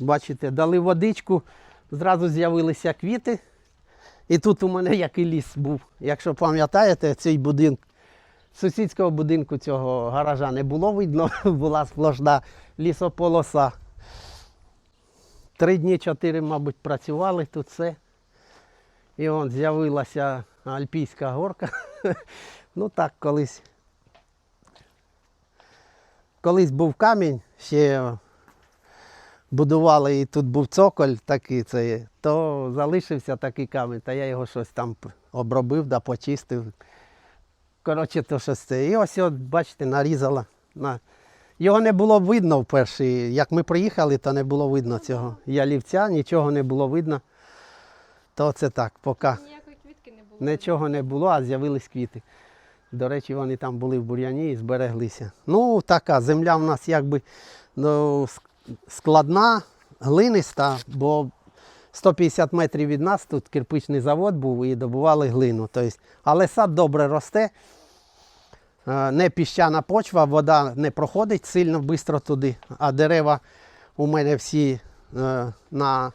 бачите, дали водичку, зразу з'явилися квіти. І тут у мене який ліс був. Якщо пам'ятаєте, цей будинок, сусідського будинку цього гаража не було видно, була сплошна лісополоса. Три дні, чотири, мабуть, працювали тут все. І он з'явилася Альпійська горка. ну так, колись. Колись був камінь, ще будували і тут був цоколь такий, це, то залишився такий камінь, та я його щось там обробив да почистив. Коротше, то щось це. І ось, от, бачите, нарізала. На... Його не було видно вперше. Як ми приїхали, то не було видно цього ялівця, нічого не було видно. То це так, поки Ніякої квітки не було. нічого не було, а з'явились квіти. До речі, вони там були в бур'яні і збереглися. Ну, така земля в нас якби ну, складна, глиниста, бо 150 метрів від нас тут кирпичний завод був і добували глину. Тобто, але сад добре росте, е, не піщана почва, вода не проходить сильно швидко туди, а дерева у мене всі е, на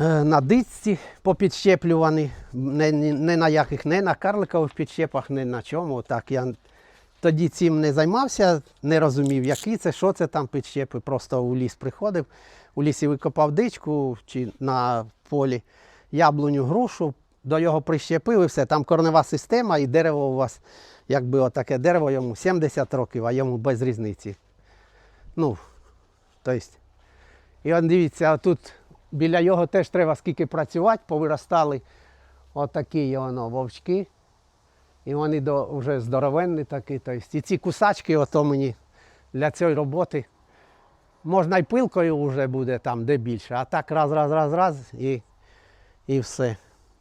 Е, на дичці попідщеплювані, не, не, не на яких, не на карликових підщепах, не на чому. Так, я тоді цим не займався, не розумів, які це, що це там підщепи. Просто у ліс приходив, у лісі викопав дичку чи на полі яблуню, грушу, до його прищепив і все. Там корнева система і дерево у вас, якби отаке дерево йому 70 років, а йому без різниці. Ну, тобто, і он дивіться, тут біля його теж треба скільки працювати, повиростали отакі воно вовчки. І вони до, вже здоровенні такі. Тобто, і ці кусачки, ото мені для цієї роботи. Можна й пилкою вже буде там, де більше, а так раз, раз, раз, раз і, і все.